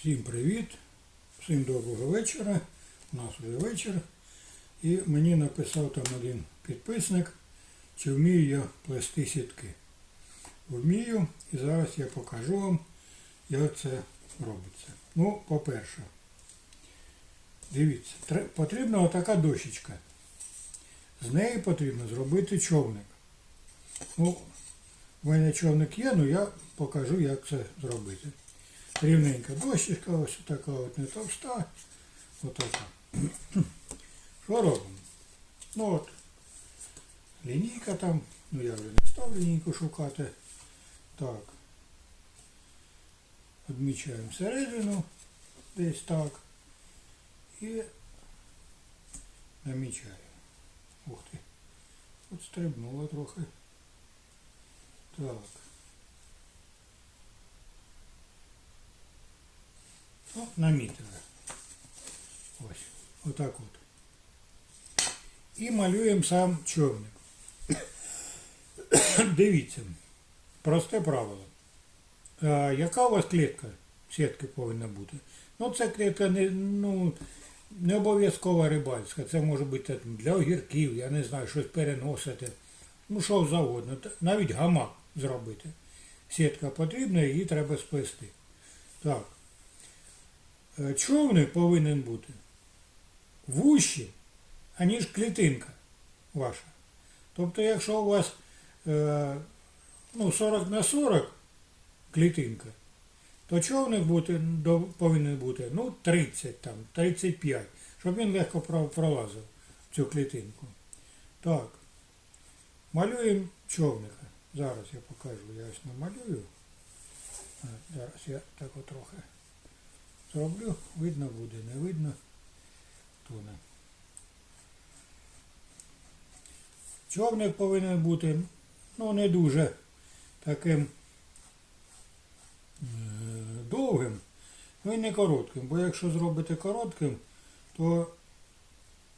Всім привіт, всім доброго вечора. У нас вже вечір. І мені написав там один підписник, чи вмію я плести сітки. Вмію і зараз я покажу вам, як це робиться. Ну, по-перше, дивіться, потрібна отака дощечка. З неї потрібно зробити човник. Ну, в мене човник є, але я покажу, як це зробити. Рівненька дощечка, ось така от не товста. Отака. Що робимо? Ну от, лінійка там, ну я вже не став лінійку шукати. Так. Відмічаємо середину, десь так. І намічаємо. Ух ти. От стрибнуло трохи. Так. Ну, намітили. Ось. Отак от. І малюємо сам човник. Дивіться. Просте правило. А, яка у вас клітка сітки повинна бути? Ну, це клітка не, ну, не обов'язково рибальська. Це може бути для огірків, я не знаю, щось переносити. Ну, що завгодно. Навіть гамак зробити. Сітка потрібна, її треба сплести. Так. Е, човник повинен бути вущий, аніж клітинка ваша. Тобто, якщо у вас е, ну, 40 на 40 клітинка, то човник бути, повинен бути ну, 30, там, 35, щоб він легко пролазив цю клітинку. Так. Малюємо човника. Зараз я покажу, я ось намалюю. А, Зараз я так трохи зроблю, видно буде, не видно, то не. Човник повинен бути ну, не дуже таким е, довгим, ну і не коротким, бо якщо зробити коротким, то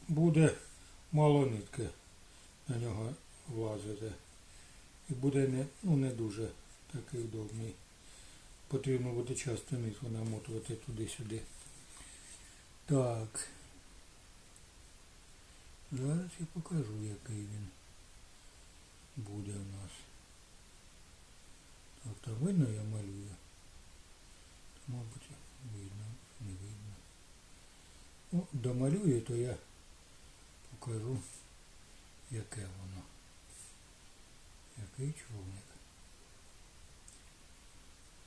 буде мало нитки на нього влазити. І буде не, ну, не дуже такий удобний. Потрібно буде часто нитку намотувати туди-сюди. Так. Зараз я покажу, який він буде у нас. Так, там видно я малюю? Мабуть, видно, не видно. Ну, домалюю, то я покажу, яке воно. Який човник.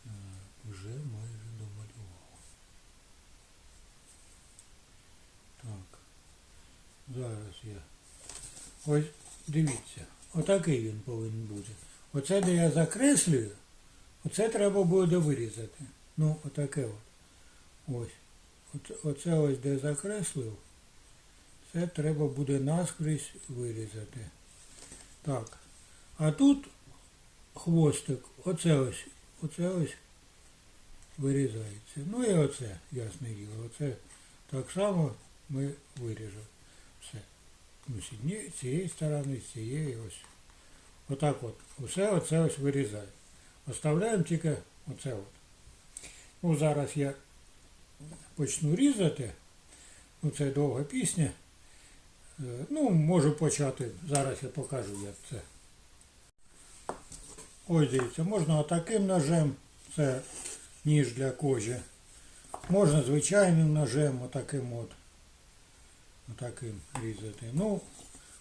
Так, вже майже домалював. Так. Зараз я. Ось дивіться. Отакий він повинен бути. Оце, де я закреслюю, оце треба буде вирізати. Ну, отаке от. Ось. Оце, ось де закреслив. Це треба буде наскрізь вирізати. Так. А тут хвостик, оце ось, оце ось вирізається. Ну і оце, ясне діло, оце так само ми виріжемо. Все. З цієї сторони, з цієї ось. Отак от. Усе оце ось вирізаємо. Оставляємо тільки оце от. Ну, зараз я почну різати. Ну, це довга пісня. Е, Ну, можу почати. Зараз я покажу, як це. Ось дивіться, можна отаким ножем, це ніж для кожі. Можна звичайним ножем, отаким от. Отаким різати. Ну,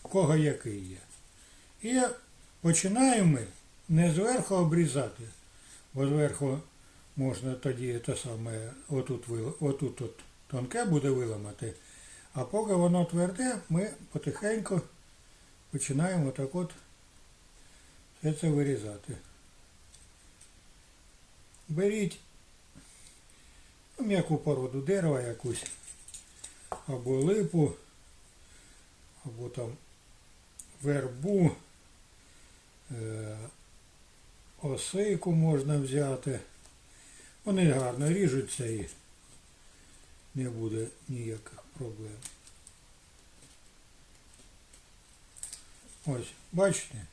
кого який є. І починаємо ми не зверху обрізати, бо зверху можна тоді те саме, отут, отут от тонке буде виламати. А поки воно тверде, ми потихеньку починаємо отак от все це вирізати. Беріть ну, м'яку породу дерева якусь, або липу, або там вербу, е, осику можна взяти. Вони гарно ріжуться і не буде ніяких проблем. Ось, бачите?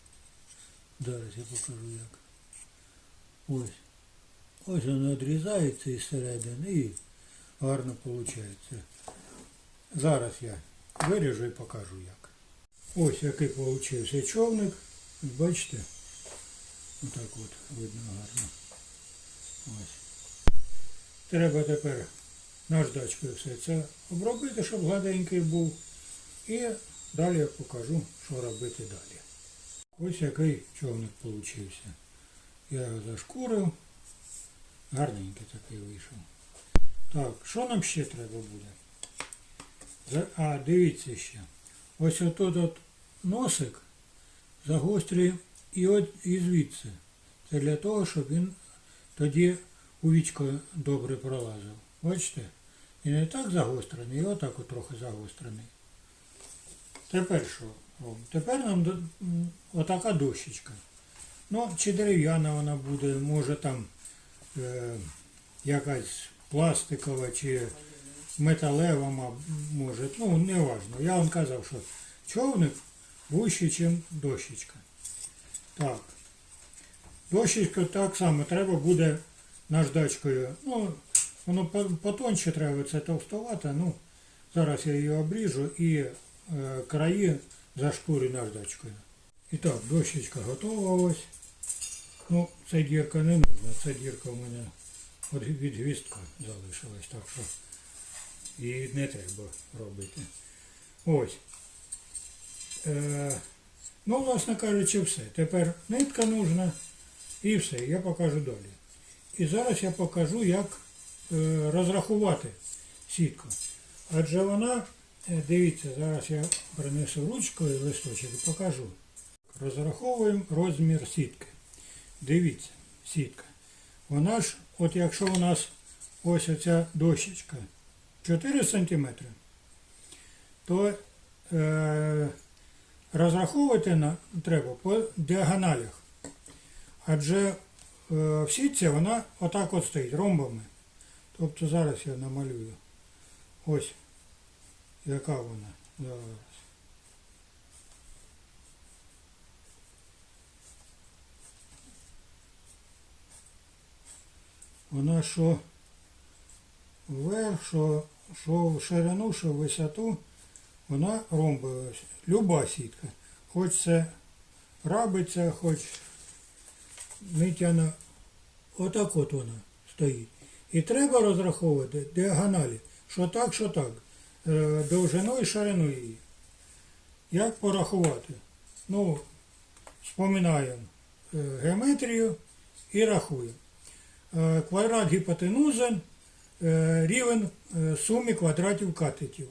Зараз я покажу як. Ось. ось воно відрізається із середини і гарно виходить. Зараз я виріжу і покажу як. Ось який вийшов човник. Бачите? Отак от видно гарно. Ось. Треба тепер наждачкою все це обробити, щоб гладенький був. І далі я покажу, що робити далі. Ось який човник получився. Я його зашкурив. Гарненький такий вийшов. Так, що нам ще треба буде? А, дивіться ще. Ось отут от носик загострює і от і звідси. Це для того, щоб він тоді у вічко добре пролазив. Бачите? І не так загострений, і отак от трохи загострений. Тепер що? Тепер нам отака дощечка. Ну, чи дерев'яна вона буде, може там е, якась пластикова чи металева, може. Ну, не важно. Я вам казав, що човник вищий, ніж дощечка. Так. Дощечку так само треба буде наждачкою. Ну, воно по- потоньше треба, це товстовато. Ну, зараз я її обріжу і е, краї зашкурю наждачкою. І так, дощечка готова ось. Ну, ця дірка не нужна, ця дірка у мене від гвіздка залишилась, так що її не треба робити. Ось. Е, ну, власне кажучи, все. Тепер нитка нужна і все. Я покажу далі. І зараз я покажу, як е, розрахувати сітку. Адже вона, е, дивіться, зараз я принесу ручку і листочок і покажу. Розраховуємо розмір сітки. Дивіться, сітка. Вона ж, от якщо у нас ось оця дощечка 4 см, то е, розраховувати на, треба по діагоналях. Адже е, в сітці вона отак от стоїть ромбами. Тобто зараз я намалюю. Ось яка вона зараз. Вона що вверх, що, що в ширину, що в висоту, вона ромбова. Люба сітка. Хоч це рабиця, хоч митяна. Отак от вона стоїть. І треба розраховувати діагоналі, що так, що так. Е, Довжину і ширину її. Як порахувати? Ну, споминаємо е, геометрію і рахуємо. Е, Квадрат гіпотенузи рівень е, суми квадратів катетів.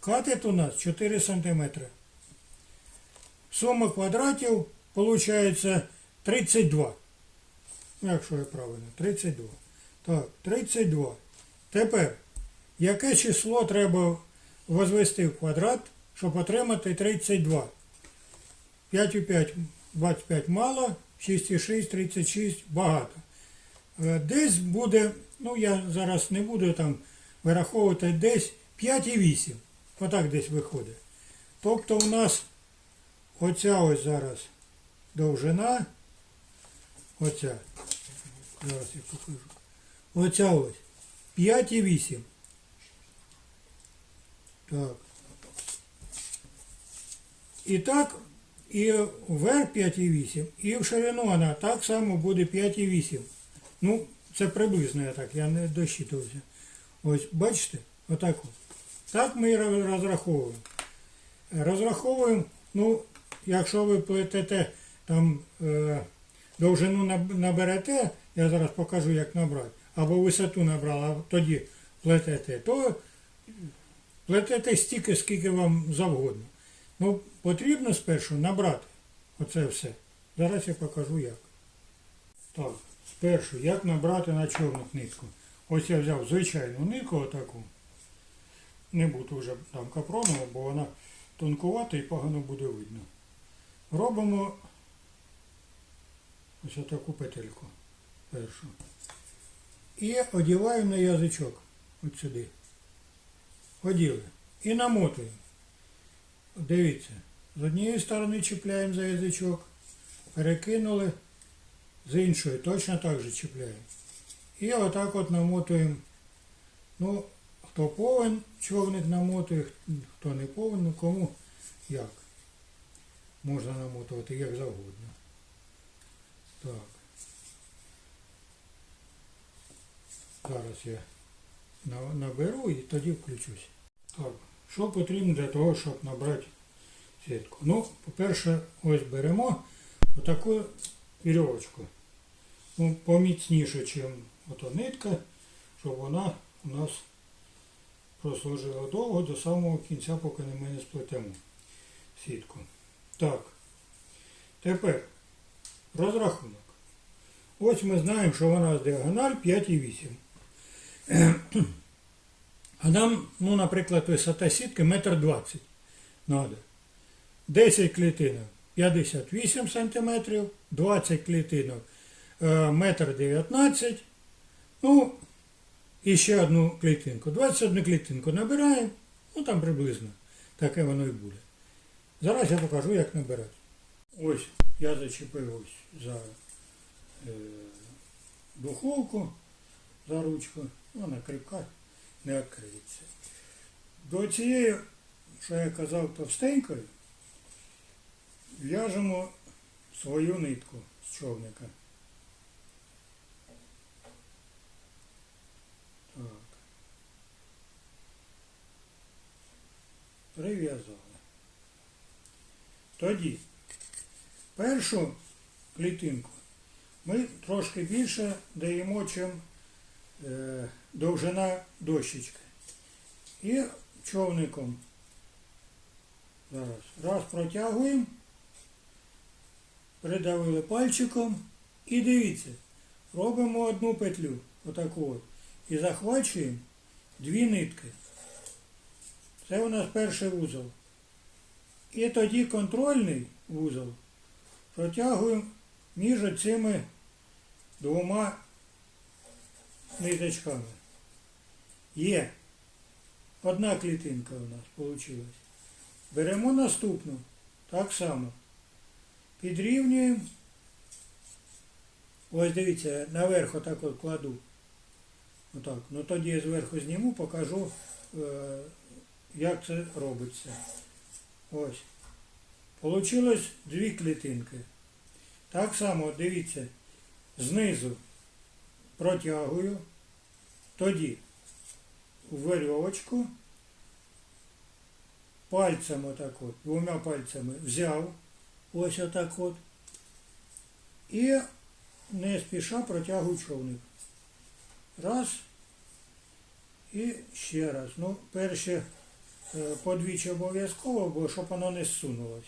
Катет у нас 4 см. Сума квадратів виходить 32. Ну, якщо я правильно, 32. Так, 32. Тепер, яке число треба возвести в квадрат, щоб отримати 32? 5 у 5, 25 мало, 6 і 6, 36 багато. Е, Десь буде, ну я зараз не буду там вираховувати, десь 5,8. Отак десь виходить. Тобто у нас оця ось зараз довжина, оця, зараз я покажу, оця ось 5,8. Так. І так, і вверх 5,8, і в ширину вона так само буде 5,8. Ну, це приблизно я так, я не досчитувався. Ось, бачите, отак от. Так ми розраховуємо. Розраховуємо, ну, якщо ви плетете там е, довжину наберете, я зараз покажу, як набрати, або висоту набрали, а тоді плетете, то плетете стільки, скільки вам завгодно. Ну, потрібно спершу набрати оце все. Зараз я покажу як. Так, спершу, як набрати на човник нитку. Ось я взяв звичайну нитку отаку. Не буду вже там капронову, бо вона тонкувата і погано буде видно. Робимо ось таку петельку першу. І одіваємо на язичок. От сюди. Оділи. І намотуємо. Дивіться, з однієї сторони чіпляємо за язичок, перекинули, з іншої точно так же чіпляємо. І отак от намотуємо. Ну, хто повен, човник намотує, хто не повен, ну кому як. Можна намотувати як завгодно. Так. Зараз я наберу і тоді включусь. Так, що потрібно для того, щоб набрати сітку? Ну, по-перше, ось беремо отаку вірьовочку. Ну, поміцніше, ніж ото нитка, щоб вона у нас прослужила довго до самого кінця, поки ми не сплетемо сітку. Так. Тепер розрахунок. Ось ми знаємо, що вона з діагональ 5,8. А нам, ну, наприклад, висота сітки метр двадцять надо. 10 клітинок 58 см, 20 клітинок метр 19 Ну, і ще одну клітинку. 21 клітинку набираємо, ну там приблизно таке воно і буде. Зараз я покажу, як набирати. Ось я зачепив ось за е, духовку, за ручку, вона кріпка, не відкриється. До цієї, що я казав, товстенької, в'яжемо свою нитку з човника. Так. Прив'язали. Тоді першу клітинку ми трошки більше даємо, чим е, довжина дощечки. І човником зараз раз протягуємо, придавили пальчиком і дивіться, робимо одну петлю, отаку от, і захвачуємо дві нитки. Це у нас перший вузол. І тоді контрольний вузол протягуємо між цими двома ниточками. Є. Одна клітинка у нас вийшла. Беремо наступну. Так само. Підрівнюємо. Ось дивіться, наверх отак от кладу. Отак. Ну тоді я зверху зніму, покажу, е, як це робиться. Ось. Получилось дві клітинки. Так само, дивіться, знизу протягую, тоді в верьовочку, пальцем отак от, двома пальцями взяв, ось отак от, і не спіша протягую човник. Раз. І ще раз. Ну, перше подвічі обов'язково, бо щоб воно не зсунулось.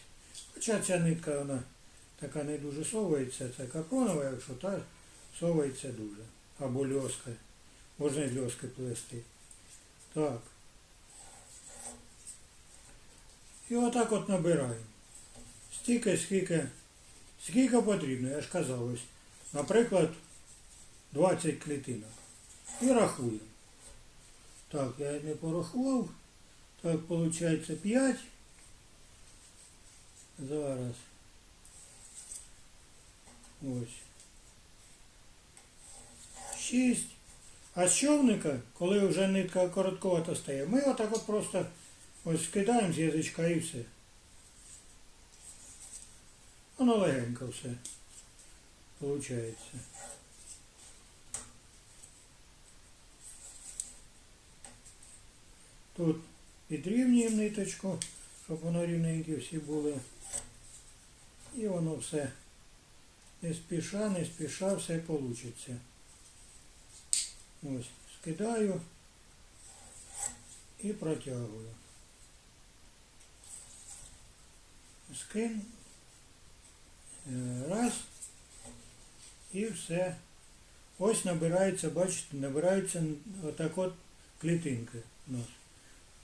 Хоча ця нитка вона така не дуже совається, це капронова, якщо та совається дуже. Або льоска. Можна з льоски плести. Так. І отак от набираємо. Стільки, скільки, скільки потрібно, я ж казав ось. Наприклад, 20 клітинок. І рахуємо. Так, я не порахував. Так, виходить 5. Зараз. Ось. 6. А з човника, коли вже нитка коротковата стає, ми отак от просто ось скидаємо з язичка і все. Воно легенько все. Получається. Тут підрівнюємо ниточку, щоб воно рівненькі всі були. І воно все не спіша, не спіша, все вийде. Ось, скидаю і протягую. Скин. Е, Раз. І все. Ось набирається, бачите, набирається отак от клітинки у нас.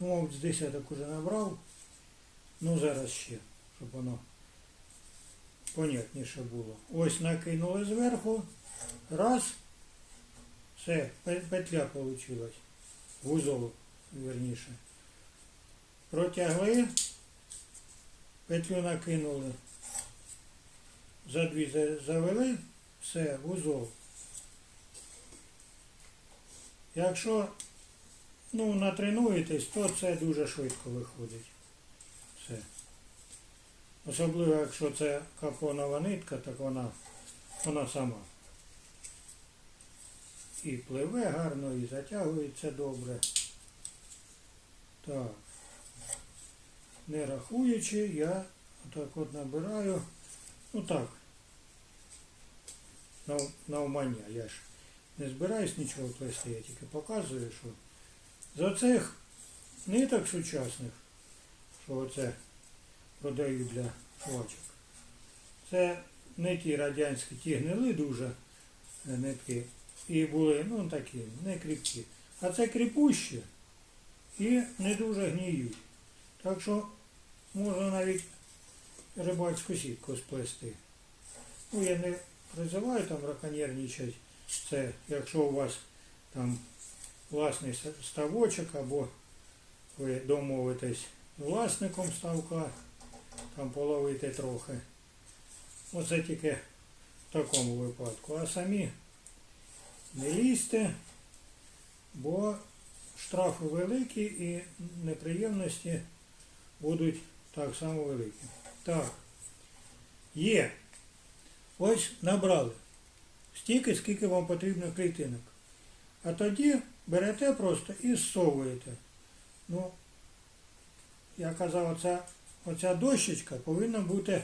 Ну, з десяток уже набрав. Ну, зараз ще, щоб воно понятніше було. Ось накинули зверху. Раз. Все, петля вийшла. Вузол, верніше. Протягли. Петлю накинули. За дві завели. Все, вузол. Якщо ну, натренуєтесь, то це дуже швидко виходить. Все. Особливо, якщо це капонова нитка, так вона, вона сама. І пливе гарно, і затягується добре. Так. Не рахуючи, я отак от набираю. Ну так. Нав- Навмання. Я ж не збираюсь нічого плести, я тільки показую, що з оцих ниток сучасних, що оце продають для швачок, це не ті радянські, ті гнили дуже е, нитки. І були, ну такі, не кріпкі. А це кріпущі і не дуже гніють. Так що можна навіть рибальську сітку сплести. Ну, я не призиваю там браконьєрничати. Це якщо у вас там власний ставочок або ви домовитесь власником ставка, там половити трохи. Оце тільки в такому випадку. А самі не лізьте, бо штрафи великі і неприємності будуть так само великі. Так. Є. Ось набрали. Стільки, скільки вам потрібно клітинок. А тоді берете просто і зсовуєте. Ну, я казав, оця, оця дощечка повинна бути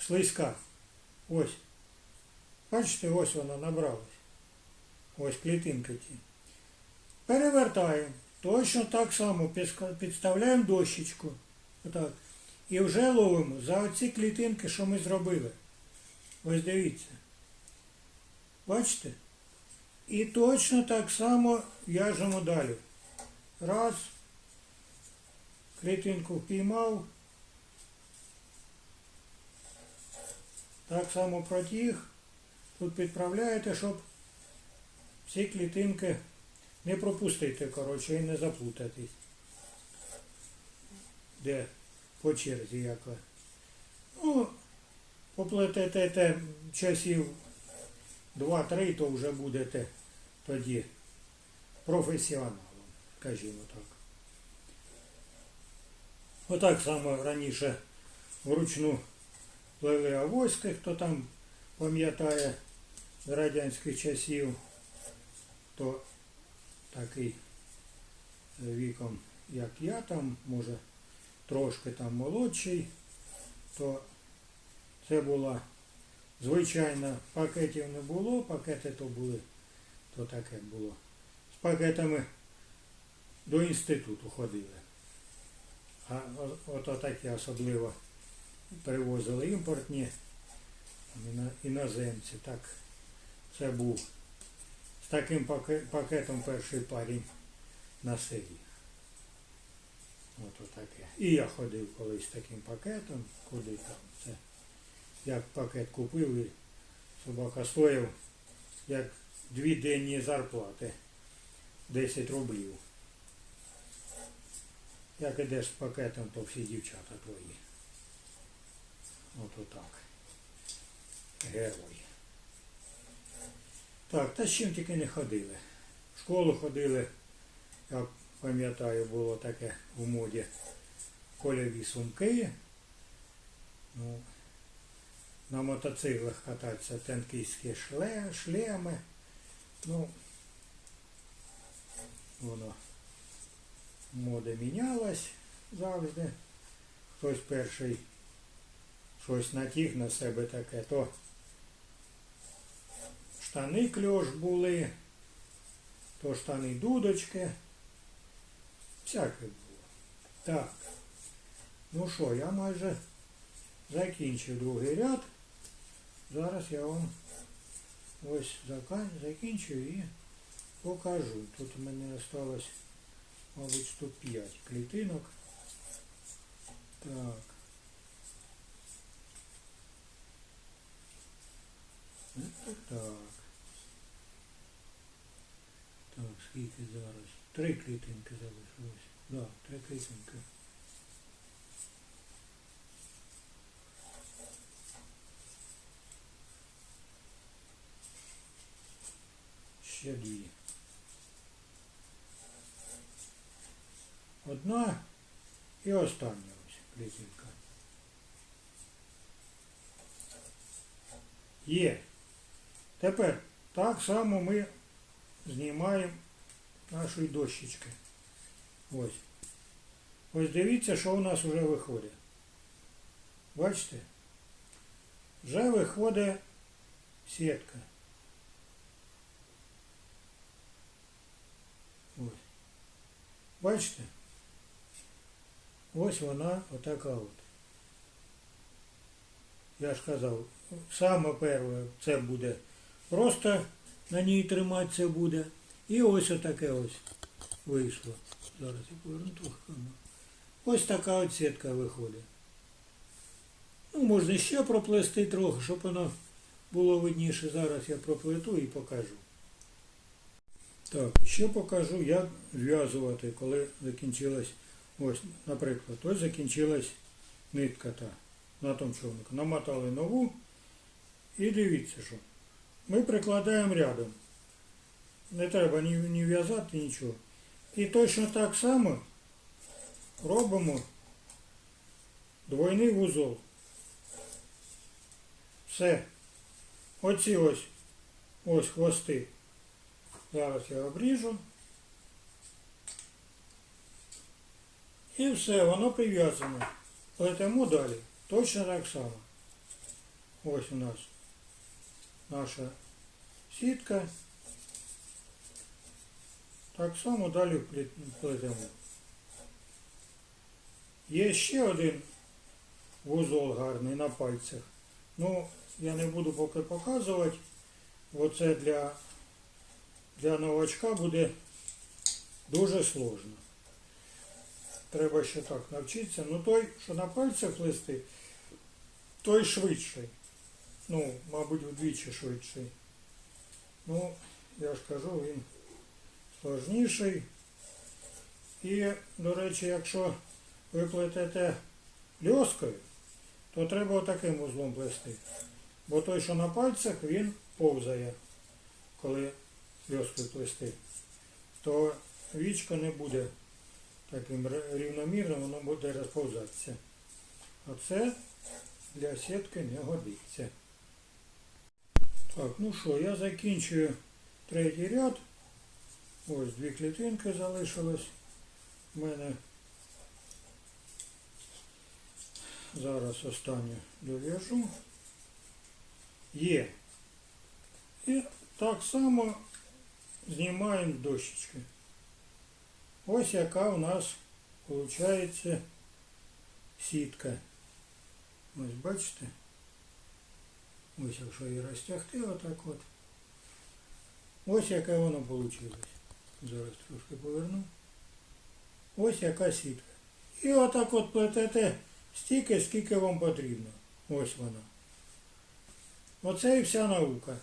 слизька. Ось. Бачите, ось вона набралась. Ось клітинки ті. Перевертаємо. Точно так само підставляємо дощечку. Отак. І вже ловимо за оці клітинки, що ми зробили. Ось дивіться. Бачите? І точно так само в'яжемо далі. Раз. Клітинку впіймав. Так само протяг. Тут підправляєте, щоб всі клітинки не пропустити, коротше, і не заплутатись. Де по черзі яка. Ну, поплетете часів 2-3, то вже будете тоді професіоналом, скажімо так. Отак само раніше вручну плели авоськи, хто там пам'ятає з радянських часів, то такий віком, як я там, може трошки там молодший, то це була звичайна, пакетів не було, пакети то були, то таке було. З пакетами до інституту ходили. А ото такі особливо привозили імпортні іно- іноземці. Так, це був з таким пакетом перший парень на селі. Ото таке. І я ходив колись з таким пакетом, куди там це. Як пакет купив і собака стояв, як дві денні зарплати. 10 рублів. Як ідеш з пакетом, то всі дівчата твої. От отак. Герой. Так, та з чим тільки не ходили. В школу ходили, я пам'ятаю, було таке в моді кольові сумки. Ну, на мотоциклах кататися танкістські шле, шлеми. Ну, воно мода мінялась завжди. Хтось перший щось натяг на себе таке, то штани кльош були, то штани дудочки. Всяке було. Так. Ну що, я майже закінчив другий ряд. Зараз я вам ось зака- закінчу і покажу. Тут у мене осталось, мабуть, 105 клітинок. Так. Так. Так, скільки зараз? Три клітинки залишилось. Да, три клітинки. Ще дві. Одна і остання ось клітинка. Є. Тепер так само ми знімаємо нашої дощечки. Ось. Ось дивіться, що у нас вже виходить. Бачите? Вже виходить сітка. Ось. Бачите? Ось вона отака от. Я ж казав, саме перше це буде просто на ній триматися буде. І ось отаке ось вийшло. Зараз я поверну трохи. Ось така от сітка виходить. Ну, можна ще проплести трохи, щоб воно було видніше. Зараз я проплету і покажу. Так, ще покажу, як зв'язувати, коли закінчилась, ось, наприклад, ось закінчилась нитка та на тому човнику. Намотали нову і дивіться, що. Ми прикладаємо рядом. Не треба ні, ні в'язати, нічого. І точно так само робимо двойний вузол. Все. Оці ось, ось хвости. Зараз я обріжу. І все, воно прив'язане. Плетемо далі. Точно так само. Ось у нас наша сітка. Так само далі плетемо. Є ще один вузол гарний на пальцях. Ну, я не буду поки показувати. Оце для, для новачка буде дуже сложно. Треба ще так навчитися. Ну той, що на пальцях плести, той швидший. Ну, мабуть, вдвічі швидший. Ну, я ж кажу, він сложніший. І, до речі, якщо ви плетете льоскою, то треба отаким вузлом плести. Бо той, що на пальцях, він повзає, коли льоскою плести. То вічко не буде таким р- рівномірним, воно буде розповзатися. А це для сітки не годиться. Так, ну що, я закінчую третій ряд. Ось дві клітинки залишилось в мене. Зараз останню дов'яжу. Є. І так само знімаємо дощечки. Ось яка у нас виходить сітка. Ось бачите? Ось якщо її розтягти отак от. Ось яке воно вийшло. Зараз трошки поверну. Ось яка сітка. І отак от плетете стільки, скільки вам потрібно. Ось вона. Оце і вся наука.